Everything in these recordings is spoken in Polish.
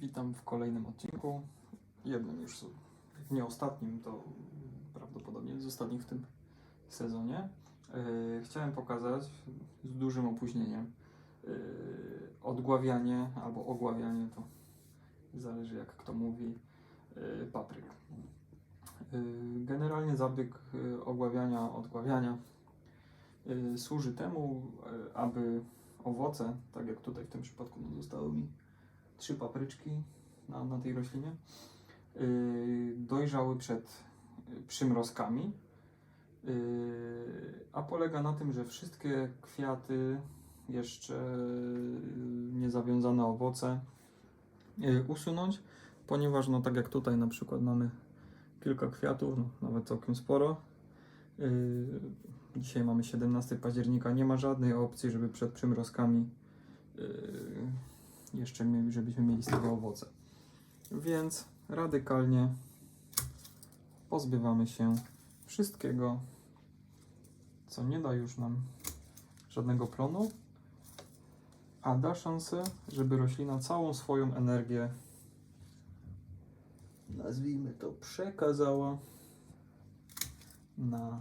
Witam w kolejnym odcinku. Jednym już, nie ostatnim, to prawdopodobnie z ostatnich w tym sezonie. Yy, Chciałem pokazać z dużym opóźnieniem yy, odgławianie albo ogławianie, to zależy jak kto mówi, yy, papryk. Generalnie zabieg ogławiania, odgławiania służy temu, aby owoce, tak jak tutaj w tym przypadku no, zostały mi trzy papryczki na, na tej roślinie, yy, dojrzały przed yy, przymrozkami. Yy, a polega na tym, że wszystkie kwiaty, jeszcze yy, niezawiązane owoce yy, usunąć, ponieważ no tak jak tutaj na przykład mamy kilka kwiatów, no, nawet całkiem sporo. Yy, dzisiaj mamy 17 października, nie ma żadnej opcji, żeby przed przymrozkami yy, jeszcze żebyśmy mieli z tego owoce. Więc radykalnie pozbywamy się wszystkiego, co nie da już nam żadnego plonu, a da szansę, żeby roślina całą swoją energię, nazwijmy to, przekazała na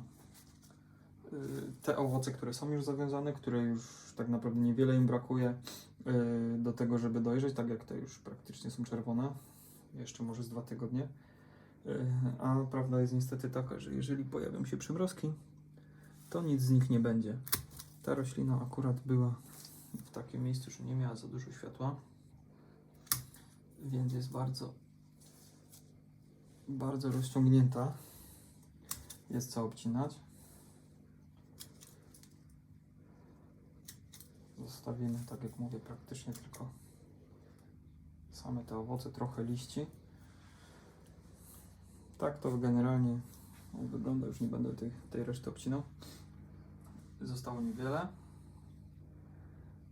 y, te owoce, które są już zawiązane, które już tak naprawdę niewiele im brakuje do tego, żeby dojrzeć, tak jak te już praktycznie są czerwone, jeszcze może z dwa tygodnie. Y, A prawda jest niestety taka, że jeżeli pojawią się przymrozki, to nic z nich nie będzie. Ta roślina akurat była w takim miejscu, że nie miała za dużo światła, więc jest bardzo, bardzo rozciągnięta. Jest co obcinać. Zostawimy, tak jak mówię, praktycznie tylko same te owoce, trochę liści. Tak to generalnie wygląda, już nie będę tej, tej reszty obcinał. Zostało niewiele.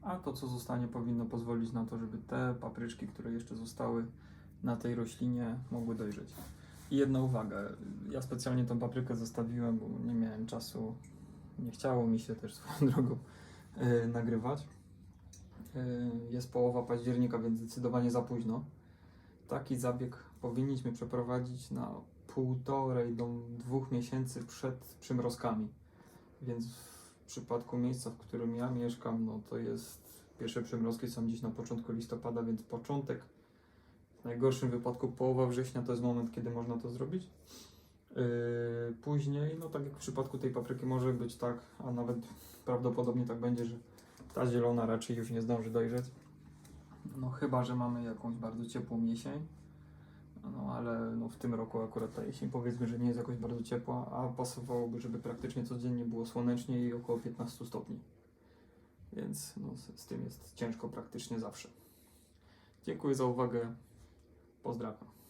A to, co zostanie, powinno pozwolić na to, żeby te papryczki, które jeszcze zostały na tej roślinie, mogły dojrzeć. I jedna uwaga, ja specjalnie tą paprykę zostawiłem, bo nie miałem czasu, nie chciało mi się też swoją drogą yy, nagrywać. Yy, jest połowa października, więc zdecydowanie za późno. Taki zabieg powinniśmy przeprowadzić na półtorej do dwóch miesięcy przed przymrozkami. Więc w przypadku miejsca, w którym ja mieszkam, no to jest pierwsze przymrozki są dziś na początku listopada, więc początek, w najgorszym wypadku połowa września to jest moment, kiedy można to zrobić. Yy, później, no tak jak w przypadku tej papryki może być tak, a nawet prawdopodobnie tak będzie, że ta zielona raczej już nie zdąży dojrzeć. No chyba, że mamy jakąś bardzo ciepłą jesień. No ale no, w tym roku akurat ta jesień powiedzmy, że nie jest jakoś bardzo ciepła, a pasowałoby, żeby praktycznie codziennie było słonecznie i około 15 stopni. Więc no, z, z tym jest ciężko praktycznie zawsze. Dziękuję za uwagę. Pozdrawiam.